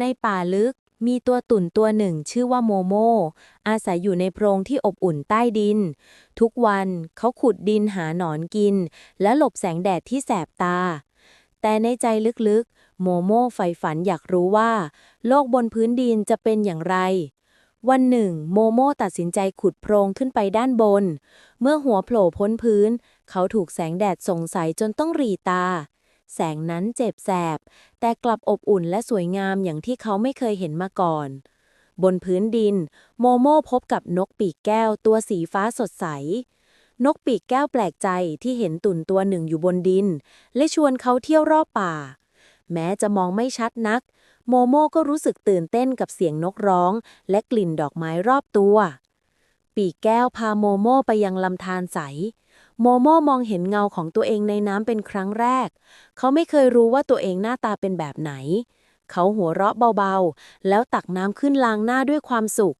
ในป่าลึกมีตัวตุ่นตัวหนึ่งชื่อว่าโมโม อาศัยอยู่ในโพรงที่อบอุ่นใต้ดิน ทุกวันเขาขุดดินหาหนอนกิน และหลบแสงแดดที่แสบตา แต่ในใจลึกๆ โมโมใฝ่ฝันอยากรู้ว่า โลกบนพื้นดินจะเป็นอย่างไร วันหนึ่ง โมโมตัดสินใจขุดโพรงขึ้นไปด้านบน เมื่อหัวโผล่พ้นพื้น เขาถูกแสงแดดส่องใสจนต้องรีตา แสงนั้นเจ็บแสบ แต่กลับอบอุ่นและสวยงามอย่างที่เขาไม่เคยเห็นมาก่อน บนพื้นดิน โมโมพบกับนกปีกแก้วตัวสีฟ้าสดใส นกปีกแก้วแปลกใจที่เห็นตุ่นตัวหนึ่งอยู่บนดิน และชวนเขาเที่ยวรอบป่า แม้จะมองไม่ชัดนัก โมโมก็รู้สึกตื่นเต้นกับเสียงนกร้อง และกลิ่นดอกไม้รอบตัว ปีกแก้วพาโมโมไปยังลำธารใส โมโมมองเห็นเงาของตัวเองในน้ำเป็นครั้งแรก เขาไม่เคยรู้ว่าตัวเองหน้าตาเป็นแบบไหน เขาหัวเราะเบาๆ แล้วตักน้ำขึ้นล้างหน้าด้วยความสุข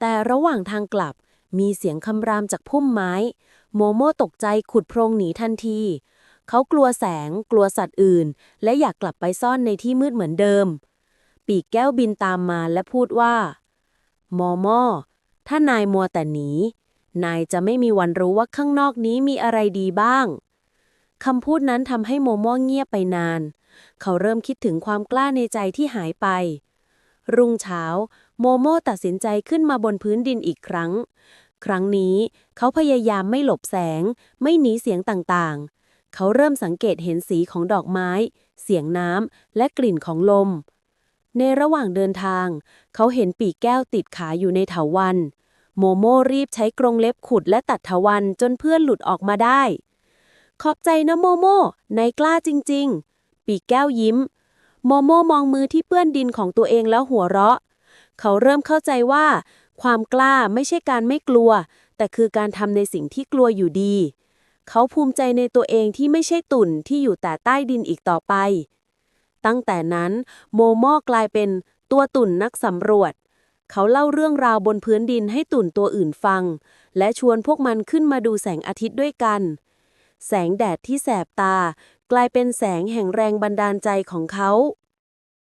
แต่ระหว่างทางกลับมีเสียงคำรามจากพุ่มไม้ โมโมตกใจขุดโพรงหนีทันที เขากลัวแสง กลัวสัตว์อื่น และอยากกลับไปซ่อนในที่มืดเหมือนเดิม ปีกแก้วบินตามมาและพูดว่า โมโมถ้านายมัวแต่หนี นายจะไม่มีวันรู้ว่าข้างนอกนี้มีอะไรดีบ้างคำพูดนั้นทำให้โมโม่เงียบไปนาน เขาเริ่มคิดถึงความกล้าในใจที่หายไป รุ่งเช้า โมโม่ตัดสินใจขึ้นมาบนพื้นดินอีกครั้ง ครั้งนี้เขาพยายามไม่หลบแสง ไม่หนีเสียงต่างๆ เขาเริ่มสังเกตเห็นสีของดอกไม้ เสียงน้ำและกลิ่นของลม ในระหว่างเดินทาง เขาเห็นปีกแก้วติดขาอยู่ในเถาวัน โมโมรีบใช้กรงเล็บขุดและตัดเถาวันจนเพื่อนหลุดออกมาได้ ขอบใจนะโมโมนายกล้าจริง ๆ ปีกแก้วยิ้ม โมโมมองมือที่เปื้อนดินของตัวเองแล้วหัวเราะ เขาเริ่มเข้าใจว่า ความกล้าไม่ใช่การไม่กลัว แต่คือการทำในสิ่งที่กลัวอยู่ดี เขาภูมิใจในตัวเองที่ไม่ใช่ตุ่นที่อยู่แต่ใต้ดินอีกต่อไป ตั้งแต่นั้นโมโมกลายเป็นตัวตุ่นนักสำรวจ เขาเล่าเรื่องราวบนพื้นดินให้ตุ่นตัวอื่นฟัง และชวนพวกมันขึ้นมาดูแสงอาทิตย์ด้วยกัน แสงแดดที่แสบตา กลายเป็นแสงแห่งแรงบันดาลใจของเขา